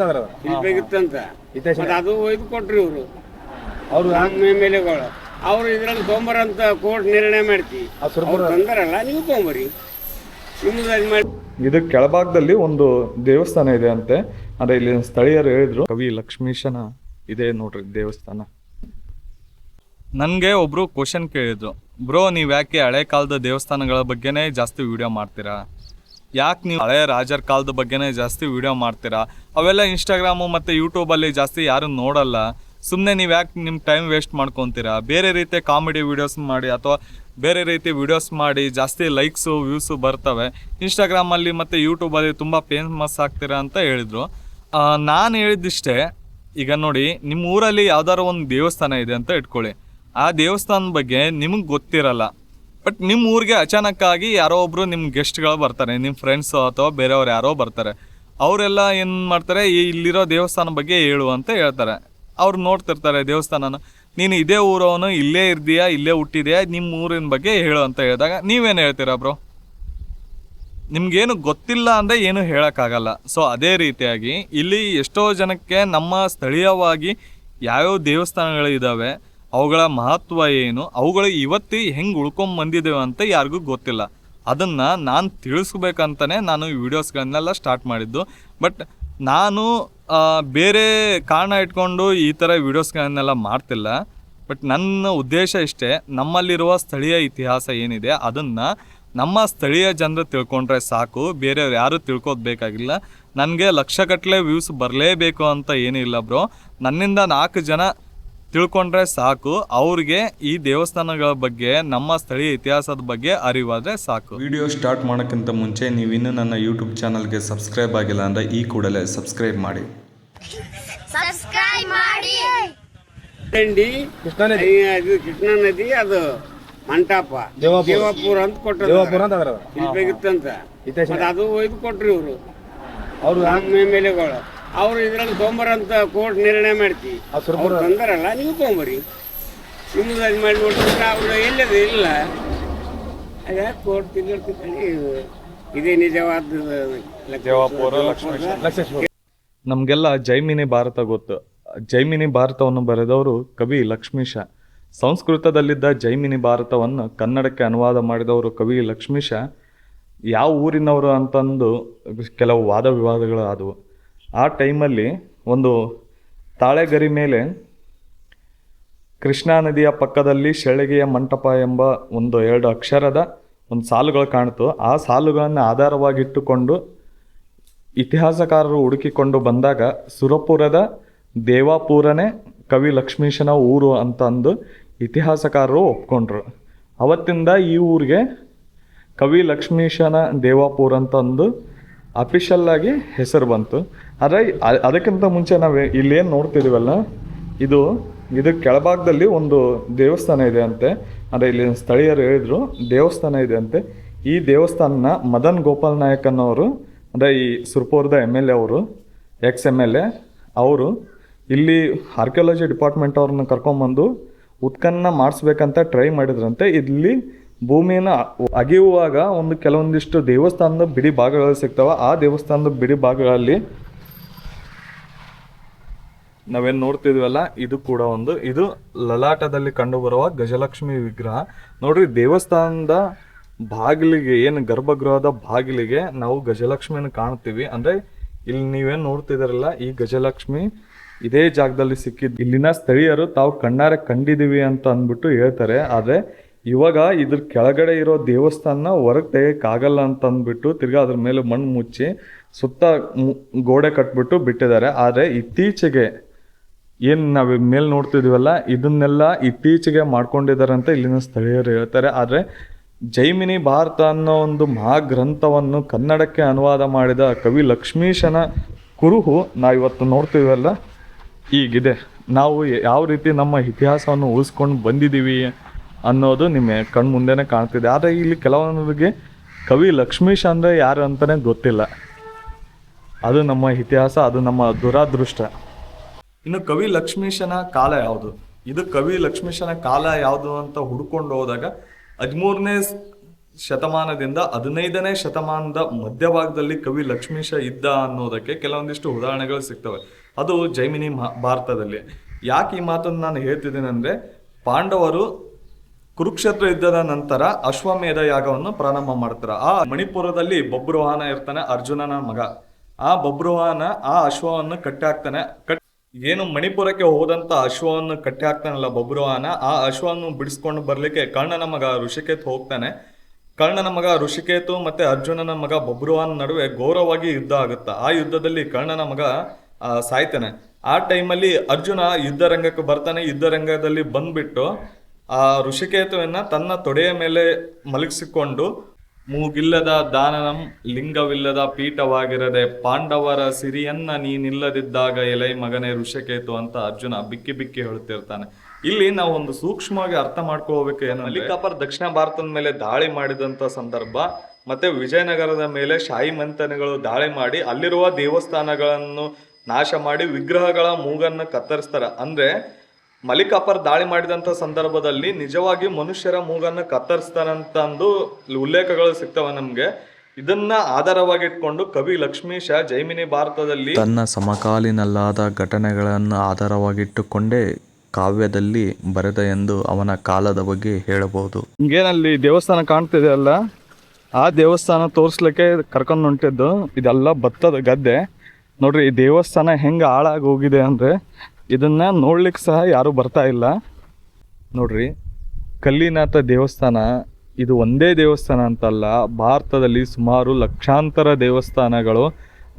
ಮತ್ತೆ ಅದು ಒಯ್ದು ಕೊಟ್ರಿ ಇವರು. ಅವರು ನಮ್ಮ ಎಂ ಎಲ್ ಎಗಳು ಅವ್ರು ಇದ್ರಲ್ಲಿ ತೊಂಬರಂತ ಕೋರ್ಟ್ ನಿರ್ಣಯ ಮಾಡ್ತಿ. ಅವ್ರು ತಂದಾರಲ್ಲ ನೀವು ತೊಗೊಂಬರಿ ನಿಮ್ದು ಅದು ಮಾಡಿ. ಇದು ಕೆಳಭಾಗದಲ್ಲಿ ಒಂದು ದೇವಸ್ಥಾನ ಇದೆ ಅಂತೆ. ಅಂದ್ರೆ ಇಲ್ಲಿ ಸ್ಥಳೀಯರು ಹೇಳಿದ್ರು ಕವಿ ಲಕ್ಷ್ಮೀಶನ ಇದೆ ನೋಡ್ರಿ ದೇವಸ್ಥಾನ. ನನಗೆ ಒಬ್ರು ಕ್ವಶನ್ ಕೇಳಿದ್ರು. ಬ್ರೋ ನೀವು ಯಾಕೆ ಹಳೆ ಕಾಲದ ದೇವಸ್ಥಾನಗಳ ಬಗ್ಗೆನೇ ಜಾಸ್ತಿ ವಿಡಿಯೋ ಮಾಡ್ತೀರಾ? ಯಾಕೆ ನೀವು ಹಳೆಯ ರಾಜರ ಕಾಲದ ಬಗ್ಗೆನೇ ಜಾಸ್ತಿ ವಿಡಿಯೋ ಮಾಡ್ತೀರಾ? ಅವೆಲ್ಲ ಇನ್ಸ್ಟಾಗ್ರಾಮು ಮತ್ತು ಯೂಟ್ಯೂಬಲ್ಲಿ ಜಾಸ್ತಿ ಯಾರೂ ನೋಡಲ್ಲ. ಸುಮ್ಮನೆ ನೀವು ಯಾಕೆ ನಿಮ್ಮ ಟೈಮ್ ವೇಸ್ಟ್ ಮಾಡ್ಕೊತೀರಾ? ಬೇರೆ ರೀತಿಯ ಕಾಮಿಡಿ ವೀಡಿಯೋಸ್ ಮಾಡಿ ಅಥವಾ ಬೇರೆ ರೀತಿ ವಿಡಿಯೋಸ್ ಮಾಡಿ ಜಾಸ್ತಿ ಲೈಕ್ಸು ವ್ಯೂಸು ಬರ್ತವೆ. ಇನ್ಸ್ಟಾಗ್ರಾಮಲ್ಲಿ ಮತ್ತು ಯೂಟ್ಯೂಬಲ್ಲಿ ತುಂಬ ಫೇಮಸ್ ಆಗ್ತೀರಾ ಅಂತ ಹೇಳಿದರು. ನಾನು ಹೇಳಿದ್ದಿಷ್ಟೇ, ಈಗ ನೋಡಿ ನಿಮ್ಮ ಊರಲ್ಲಿ ಯಾವ್ದಾದ್ರು ಒಂದು ದೇವಸ್ಥಾನ ಇದೆ ಅಂತ ಇಟ್ಕೊಳ್ಳಿ. ಆ ದೇವಸ್ಥಾನದ ಬಗ್ಗೆ ನಿಮಗೆ ಗೊತ್ತಿರಲ್ಲ. ಬಟ್ ನಿಮ್ಮ ಊರಿಗೆ ಅಚಾನಕ್ಕಾಗಿ ಯಾರೋ ಒಬ್ಬರು ನಿಮ್ಮ ಗೆಸ್ಟ್ಗಳು ಬರ್ತಾರೆ ನಿಮ್ಮ ಫ್ರೆಂಡ್ಸು ಅಥವಾ ಬೇರೆಯವ್ರು ಯಾರೋ ಬರ್ತಾರೆ. ಅವರೆಲ್ಲ ಏನು ಮಾಡ್ತಾರೆ, ಈ ಇಲ್ಲಿರೋ ದೇವಸ್ಥಾನ ಬಗ್ಗೆ ಹೇಳು ಅಂತ ಹೇಳ್ತಾರೆ. ಅವ್ರು ನೋಡ್ತಿರ್ತಾರೆ ದೇವಸ್ಥಾನನ. ನೀನು ಇದೇ ಊರವನು, ಇಲ್ಲೇ ಇರ್ದೀಯಾ, ಇಲ್ಲೇ ಹುಟ್ಟಿದೆಯಾ ನಿಮ್ಮ ಊರಿನ ಬಗ್ಗೆ ಹೇಳು ಅಂತ ಹೇಳಿದಾಗ ನೀವೇನು ಹೇಳ್ತೀರಾ ಬ್ರೋ? ನಿಮಗೇನು ಗೊತ್ತಿಲ್ಲ ಅಂದರೆ ಏನು ಹೇಳೋಕ್ಕಾಗಲ್ಲ. ಸೊ ಅದೇ ರೀತಿಯಾಗಿ ಇಲ್ಲಿ ಎಷ್ಟೋ ಜನಕ್ಕೆ ನಮ್ಮ ಸ್ಥಳೀಯವಾಗಿ ಯಾವ್ಯಾವ ದೇವಸ್ಥಾನಗಳು ಇದ್ದಾವೆ ಅವುಗಳ ಮಹತ್ವ ಏನು? ಅವುಗಳು ಇವತ್ತು ಹೆಂಗೆ ಉಳ್ಕೊಂಡ್ ಬಂದಿದ್ದೇವೆ ಅಂತ ಯಾರಿಗೂ ಗೊತ್ತಿಲ್ಲ. ಅದನ್ನು ನಾನು ತಿಳಿಸ್ಬೇಕಂತಲೇ ನಾನು ವಿಡಿಯೋಸ್ಗಳನ್ನೆಲ್ಲ ಸ್ಟಾರ್ಟ್ ಮಾಡಿದ್ದು. ಬಟ್ ನಾನು ಬೇರೆ ಕಾರಣ ಇಟ್ಕೊಂಡು ಈ ಥರ ವಿಡಿಯೋಸ್ಗಳನ್ನೆಲ್ಲ ಮಾಡ್ತಿಲ್ಲ. ಬಟ್ ನನ್ನ ಉದ್ದೇಶ ಇಷ್ಟೇ, ನಮ್ಮಲ್ಲಿರುವ ಸ್ಥಳೀಯ ಇತಿಹಾಸ ಏನಿದೆ ಅದನ್ನು ನಮ್ಮ ಸ್ಥಳೀಯ ಜನರು ತಿಳ್ಕೊಂಡ್ರೆ ಸಾಕು, ಬೇರೆಯವ್ರು ಯಾರೂ ತಿಳ್ಕೋದು ಬೇಕಾಗಿಲ್ಲ. ನನಗೆ ಲಕ್ಷಗಟ್ಟಲೆ ವ್ಯೂಸ್ ಬರಲೇಬೇಕು ಅಂತ ಏನಿಲ್ಲ ಬ್ರೋ. ನನ್ನಿಂದ ನಾಲ್ಕು ಜನ ತಿಳ್ಕೊಂಡ್ರೆ ಸಾಕು. ಅವ್ರಿಗೆ ಈ ದೇವಸ್ಥಾನಗಳ ಬಗ್ಗೆ ನಮ್ಮ ಸ್ಥಳೀಯ ಇತಿಹಾಸದ ಬಗ್ಗೆ ಅರಿವಾದ್ರೆ ಸಾಕು. ವಿಡಿಯೋ ಸ್ಟಾರ್ಟ್ ಮಾಡೋಕ್ಕಿಂತ ಮುಂಚೆ ನೀವು ಇನ್ನೂ ನನ್ನ ಯೂಟ್ಯೂಬ್ ಚಾನಲ್ಗೆ ಸಬ್ಸ್ಕ್ರೈಬ್ ಆಗಿಲ್ಲ ಅಂದ್ರೆ ಈ ಕೂಡಲೇ ಸಬ್ಸ್ಕ್ರೈಬ್ ಮಾಡಿ. ಸಬ್ಸ್ಕ್ರೈಬ್ ಮಾಡಿ. ದಂಡಿ ಕೃಷ್ಣಾ ನದಿ. ಇದು ಕೃಷ್ಣಾ ನದಿ ಅದು ಮಂಟಪ. ದೇವಾಪುರ. ದೇವಾಪುರ ಅಂತ ಕೊಟ್ಟರು ದೇವಾಪುರ ಅಂತ ಅದ್ರ ಇಲ್ಲಿ ಬೇಕಿತ್ತಂತ. ಹಿತೈಷಿ ಮತ್ತೆ ಅದು ಒಯ್ದು ಕೊಟ್ರಿ ಇವರು. ಅವರು ನಮ್ಮ ಎಂ ಎಲ್ ಎಗಳು ಅವ್ರು ಇದ್ರಲ್ಲಿ ತೊಂಬರಂತ ಕೋರ್ಟ್ ನಿರ್ಣಯ ಮಾಡ್ತೀವಿ ಅವ್ರು ತಂದಾರಲ್ಲ ನೀವು ತೊಂಬರಿ. ನಿಮ್ಮದು ಅದು ಮಾಡಿ ನೋಡಿದ್ರೆ ಅವರು ಎಲ್ಲದು ಇಲ್ಲ. ಅದ ಕೋರ್ಟ್ ಇದೇ ನಿಜವಾದ. ನಮಗೆಲ್ಲ ಜೈಮಿನಿ ಭಾರತ ಗೊತ್ತು. ಜೈಮಿನಿ ಭಾರತವನ್ನು ಬರೆದವರು ಕವಿ ಲಕ್ಷ್ಮೀಶ. ಸಂಸ್ಕೃತದಲ್ಲಿದ್ದ ಜೈಮಿನಿ ಭಾರತವನ್ನು ಕನ್ನಡಕ್ಕೆ ಅನುವಾದ ಮಾಡಿದವರು ಕವಿ ಲಕ್ಷ್ಮೀಶ. ಯಾವ ಊರಿನವರು ಅಂತಂದು ಕೆಲವು ವಾದ ವಿವಾದಗಳು ಆದವು ಆ ಟೈಮಲ್ಲಿ ಒಂದು ತಾಳೆಗರಿ ಮೇಲೆ ಕೃಷ್ಣಾ ನದಿಯ ಪಕ್ಕದಲ್ಲಿ ಶೆಳಗೆಯ ಮಂಟಪ ಎಂಬ ಒಂದು ಎರಡು ಅಕ್ಷರದ ಒಂದು ಸಾಲುಗಳು ಕಾಣ್ತು. ಆ ಸಾಲುಗಳನ್ನು ಆಧಾರವಾಗಿಟ್ಟುಕೊಂಡು ಇತಿಹಾಸಕಾರರು ಹುಡುಕಿಕೊಂಡು ಬಂದಾಗ ಸುರಪುರದ ದೇವಾಪುರನೇ ಕವಿ ಲಕ್ಷ್ಮೀಶನ ಊರು ಅಂತ ಅಂದು ಇತಿಹಾಸಕಾರರು ಒಪ್ಕೊಂಡ್ರು. ಅವತ್ತಿಂದ ಈ ಊರಿಗೆ ಕವಿ ಲಕ್ಷ್ಮೀಶನ ದೇವಾಪುರ ಅಂತ ಅಂದು ಅಫಿಷಿಯಲ್ ಆಗಿ ಹೆಸರು ಬಂತು. ಆದರೆ ಅದಕ್ಕಿಂತ ಮುಂಚೆ ನಾವು ಇಲ್ಲಿ ಏನು ನೋಡ್ತಿದ್ದೀವಲ್ಲ ಇದು ಇದು ಕೆಳಭಾಗದಲ್ಲಿ ಒಂದು ದೇವಸ್ಥಾನ ಇದೆ ಅಂತೆ. ಅಂದರೆ ಇಲ್ಲಿ ಸ್ಥಳೀಯರು ಹೇಳಿದ್ರು, ದೇವಸ್ಥಾನ ಇದೆ ಅಂತೆ. ಈ ದೇವಸ್ಥಾನನ ಮದನ್ ಗೋಪಾಲ್ ನಾಯಕ್ ಅನ್ನೋರು, ಅಂದರೆ ಈ ಸುರ್ಪುರದ ಎಂ ಎಲ್ ಎ ಅವರು, ಎಕ್ಸ್ ಎಂ ಎಲ್ ಎ, ಅವರು ಇಲ್ಲಿ ಆರ್ಕಿಯಾಲಜಿ ಡಿಪಾರ್ಟ್ಮೆಂಟ್ ಅವ್ರನ್ನ ಕರ್ಕೊಂಬಂದು ಉತ್ಖನನ ಮಾಡಿಸ್ಬೇಕಂತ ಟ್ರೈ ಮಾಡಿದ್ರಂತೆ. ಇಲ್ಲಿ ಭೂಮಿನ ಅಗೆಯುವಾಗ ಒಂದು ಕೆಲವೊಂದಿಷ್ಟು ದೇವಸ್ಥಾನದ ಬಿಡಿ ಭಾಗಗಳು ಸಿಗ್ತಾವ. ಆ ದೇವಸ್ಥಾನದ ಬಿಡಿ ಭಾಗಗಳಲ್ಲಿ ನಾವೇನು ನೋಡ್ತಿದ್ವಲ್ಲ, ಇದು ಕೂಡ ಒಂದು. ಇದು ಲಲಾಟದಲ್ಲಿ ಕಂಡುಬರುವ ಗಜಲಕ್ಷ್ಮಿ ವಿಗ್ರಹ. ನೋಡ್ರಿ, ದೇವಸ್ಥಾನದ ಬಾಗಿಲಿಗೆ, ಏನು ಗರ್ಭಗೃಹದ ಬಾಗಿಲಿಗೆ ನಾವು ಗಜಲಕ್ಷ್ಮಿಯನ್ನು ಕಾಣ್ತೀವಿ. ಅಂದ್ರೆ, ಇಲ್ಲಿ ನೀವೇನು ನೋಡ್ತಿದಾರಲ್ಲ ಈ ಗಜಲಕ್ಷ್ಮಿ ಇದೇ ಜಾಗದಲ್ಲಿ ಸಿಕ್ಕಿದ್ದು. ಇಲ್ಲಿನ ಸ್ಥಳೀಯರು ತಾವು ಕಣ್ಣಾರೆ ಕಂಡಿದೀವಿ ಅಂತ ಅಂದ್ಬಿಟ್ಟು ಹೇಳ್ತಾರೆ. ಆದರೆ ಇವಾಗ ಇದ್ರ ಕೆಳಗಡೆ ಇರೋ ದೇವಸ್ಥಾನ ಹೊರಗೆ ಅಂತ ಅಂದ್ಬಿಟ್ಟು ತಿರ್ಗಾ ಅದ್ರ ಮೇಲೆ ಮಣ್ಣು ಮುಚ್ಚಿ ಸುತ್ತ ಗೋಡೆ ಕಟ್ಬಿಟ್ಟು ಬಿಟ್ಟಿದ್ದಾರೆ. ಆದರೆ ಇತ್ತೀಚೆಗೆ ಏನು ನಾವು ಮೇಲೆ ನೋಡ್ತಿದ್ದೀವಲ್ಲ ಇದನ್ನೆಲ್ಲ ಇತ್ತೀಚೆಗೆ ಮಾಡ್ಕೊಂಡಿದ್ದಾರೆ ಅಂತ ಇಲ್ಲಿನ ಸ್ಥಳೀಯರು ಹೇಳ್ತಾರೆ. ಆದರೆ ಜೈಮಿನಿ ಭಾರತ ಅನ್ನೋ ಒಂದು ಮಹಾಗ್ರಂಥವನ್ನು ಕನ್ನಡಕ್ಕೆ ಅನುವಾದ ಮಾಡಿದ ಕವಿ ಲಕ್ಷ್ಮೀಶನ ಕುರುಹು ನಾವಿವತ್ತು ನೋಡ್ತೀವಲ್ಲ ಈಗಿದೆ ನಾವು ಯಾವ ರೀತಿ ನಮ್ಮ ಇತಿಹಾಸವನ್ನು ಉಳಿಸ್ಕೊಂಡು ಬಂದಿದ್ದೀವಿ ಅನ್ನೋದು ನಿಮ್ಮ ಕಣ್ಮುಂದೆನೇ ಕಾಣ್ತಿದೆ. ಆದರೆ ಇಲ್ಲಿ ಕೆಲವೊಂದಿಗೆ ಕವಿ ಲಕ್ಷ್ಮೀಶ್ ಅಂದರೆ ಯಾರು ಅಂತಲೇ ಗೊತ್ತಿಲ್ಲ. ಅದು ನಮ್ಮ ಇತಿಹಾಸ, ಅದು ನಮ್ಮ ದುರಾದೃಷ್ಟ. ಇನ್ನು ಕವಿ ಲಕ್ಷ್ಮೀಶನ ಕಾಲ ಯಾವುದು? ಇದು ಕವಿ ಲಕ್ಷ್ಮೀಶನ ಕಾಲ ಯಾವುದು ಅಂತ ಹುಡ್ಕೊಂಡು ಹೋದಾಗ ಹದಿಮೂರನೇ ಶತಮಾನದಿಂದ ಹದಿನೈದನೇ ಶತಮಾನದ ಮಧ್ಯಭಾಗದಲ್ಲಿ ಕವಿ ಲಕ್ಷ್ಮೀಶ ಇದ್ದ ಅನ್ನೋದಕ್ಕೆ ಕೆಲವೊಂದಿಷ್ಟು ಉದಾಹರಣೆಗಳು ಸಿಗ್ತವೆ. ಅದು ಜೈಮಿನಿ ಭಾರತದಲ್ಲಿ. ಯಾಕೆ ಈ ಮಾತನ್ನು ನಾನು ಹೇಳ್ತಿದ್ದೀನಿ ಅಂದರೆ ಪಾಂಡವರು ಕುರುಕ್ಷೇತ್ರ ಯುದ್ಧದ ನಂತರ ಅಶ್ವಮೇಧ ಯಾಗವನ್ನು ಪ್ರಾರಂಭ ಮಾಡ್ತಾರೆ. ಆ ಮಣಿಪುರದಲ್ಲಿ ಬಬ್ರುವಾಹನ ಇರ್ತಾನೆ ಅರ್ಜುನನ ಮಗ. ಆ ಬಬ್ರುವಾಹನ ಆ ಅಶ್ವವನ್ನು ಕಟ್ಟಿ ಹಾಕ್ತಾನೆ ಕಟ್ ಏನು ಮಣಿಪುರಕ್ಕೆ ಹೋದಂತ ಅಶ್ವವನ್ನು ಕಟ್ಟಿ ಹಾಕ್ತಾನಲ್ಲ ಬಬ್ರುವಾಹನ ಆ ಅಶ್ವವನ್ನು ಬಿಡಿಸ್ಕೊಂಡು ಬರ್ಲಿಕ್ಕೆ ಕರ್ಣನ ಮಗ ಋಷಿಕೇತ್ ಹೋಗ್ತಾನೆ. ಕರ್ಣನ ಮಗ ಋಷಿಕೇತು ಮತ್ತೆ ಅರ್ಜುನನ ಮಗ ಬಬ್ರುವಾಹನ ನಡುವೆ ಗೌರವವಾಗಿ ಯುದ್ಧ ಆಗುತ್ತೆ. ಆ ಯುದ್ಧದಲ್ಲಿ ಕರ್ಣನ ಮಗ ಸಾಯ್ತಾನೆ. ಆ ಟೈಮಲ್ಲಿ ಅರ್ಜುನ ಯುದ್ಧ ರಂಗಕ್ಕೆ ಬರ್ತಾನೆ. ಯುದ್ಧ ರಂಗದಲ್ಲಿ ಬಂದ್ಬಿಟ್ಟು ಆ ಋಷಿಕೇತುವನ್ನ ತನ್ನ ತೊಡೆಯ ಮೇಲೆ ಮಲಗಿಸಿಕೊಂಡು, ಮೂಗಿಲ್ಲದ ದಾನನಂ ಲಿಂಗವಿಲ್ಲದ ಪೀಠವಾಗಿರದೆ ಪಾಂಡವರ ಸಿರಿಯನ್ನ ನೀನಿಲ್ಲದಿದ್ದಾಗ ಎಲೈ ಮಗನೇ ಋಷಿಕೇತು ಅಂತ ಅರ್ಜುನ ಬಿಕ್ಕಿ ಬಿಕ್ಕಿ ಹೇಳುತ್ತಿರ್ತಾನೆ. ಇಲ್ಲಿ ನಾವು ಒಂದು ಸೂಕ್ಷ್ಮವಾಗಿ ಅರ್ಥ ಮಾಡ್ಕೋಬೇಕು ಏನು ಮಲ್ಲಿಕಾಪರ್ ದಕ್ಷಿಣ ಭಾರತದ ಮೇಲೆ ದಾಳಿ ಮಾಡಿದಂತ ಸಂದರ್ಭ, ಮತ್ತೆ ವಿಜಯನಗರದ ಮೇಲೆ ಶಾಹಿ ಮಂಥನಗಳು ದಾಳಿ ಮಾಡಿ, ಅಲ್ಲಿರುವ ದೇವಸ್ಥಾನಗಳನ್ನು ನಾಶ ಮಾಡಿ ವಿಗ್ರಹಗಳ ಮೂಗನ್ನು ಕತ್ತರಿಸ್ತಾರೆ. ಅಂದ್ರೆ ಮಲಿಕಾಪರ್ ದಾಳಿ ಮಾಡಿದಂತ ಸಂದರ್ಭದಲ್ಲಿ ನಿಜವಾಗಿ ಮನುಷ್ಯರ ಮೂಗನ್ನು ಕತ್ತರಿಸ್ತಾನಂತಂದು ಉಲ್ಲೇಖಗಳು ಸಿಗ್ತವೆ ನಮ್ಗೆ. ಇದನ್ನ ಆಧಾರವಾಗಿಟ್ಕೊಂಡು ಕವಿ ಲಕ್ಷ್ಮೀಶ ಜೈಮಿನಿ ಭಾರತದಲ್ಲಿ ತನ್ನ ಸಮಕಾಲೀನಲ್ಲಾದ ಘಟನೆಗಳನ್ನು ಆಧಾರವಾಗಿಟ್ಟುಕೊಂಡೇ ಕಾವ್ಯದಲ್ಲಿ ಬರೆದ ಎಂದು ಅವನ ಕಾಲದ ಬಗ್ಗೆ ಹೇಳಬಹುದು. ಹಿಂಗೇನಲ್ಲಿ ದೇವಸ್ಥಾನ ಕಾಣ್ತಿದೆ ಅಲ್ಲ? ಆ ದೇವಸ್ಥಾನ ತೋರಿಸ್ಲಿಕ್ಕೆ ಕರ್ಕೊಂಡು ಹೊಂಟಿದ್ದು ಇದೆಲ್ಲ ಭತ್ತದ ಗದ್ದೆ. ನೋಡ್ರಿ ಈ ದೇವಸ್ಥಾನ ಹೆಂಗೆ ಹಾಳಾಗಿ ಹೋಗಿದೆ ಅಂದರೆ ಇದನ್ನ ನೋಡ್ಲಿಕ್ಕೆ ಸಹ ಯಾರೂ ಬರ್ತಾ ಇಲ್ಲ. ನೋಡ್ರಿ, ಕಲ್ಲಿನಾಥ ದೇವಸ್ಥಾನ ಇದು ಒಂದೇ ದೇವಸ್ಥಾನ ಅಂತಲ್ಲ, ಭಾರತದಲ್ಲಿ ಸುಮಾರು ಲಕ್ಷಾಂತರ ದೇವಸ್ಥಾನಗಳು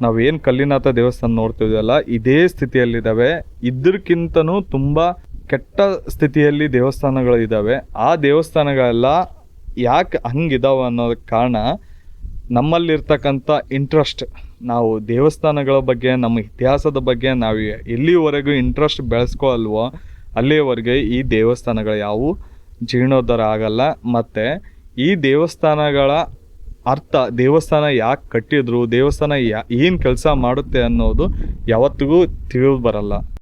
ನಾವೇನು ಕಲ್ಲಿನಾಥ ದೇವಸ್ಥಾನ ನೋಡ್ತಿದ್ವಲ್ಲ, ಇದೇ ಸ್ಥಿತಿಯಲ್ಲಿದ್ದಾವೆ ಇದಕ್ಕಿಂತನೂ ತುಂಬ ಕೆಟ್ಟ ಸ್ಥಿತಿಯಲ್ಲಿ ದೇವಸ್ಥಾನಗಳು ಇದ್ದಾವೆ ಆ ದೇವಸ್ಥಾನಗಳೆಲ್ಲ ಯಾಕೆ ಹಂಗಿದಾವೆ ಅನ್ನೋದಕ್ಕೆ ಕಾರಣ ನಮ್ಮಲ್ಲಿರ್ತಕ್ಕಂಥ ಇಂಟ್ರೆಸ್ಟ್ ನಾವು ದೇವಸ್ಥಾನಗಳ ಬಗ್ಗೆ, ನಮ್ಮ ಇತಿಹಾಸದ ಬಗ್ಗೆ ನಾವು ಎಲ್ಲಿವರೆಗೂ ಇಂಟ್ರೆಸ್ಟ್ ಬೆಳೆಸ್ಕೊಲ್ವೋ ಅಲ್ಲಿಯವರೆಗೆ ಈ ದೇವಸ್ಥಾನಗಳು ಯಾವುವು? ಜೀರ್ಣೋದ್ಧಾರ ಆಗಲ್ಲ. ಮತ್ತು ಈ ದೇವಸ್ಥಾನಗಳ ಅರ್ಥ, ದೇವಸ್ಥಾನ ಯಾಕೆ ಕಟ್ಟಿದ್ರು, ದೇವಸ್ಥಾನ ಯಾ, ಏನು ಕೆಲಸ ಮಾಡುತ್ತೆ ಅನ್ನೋದು ಯಾವತ್ತಿಗೂ ತಿಳಿದು ಬರಲ್ಲ.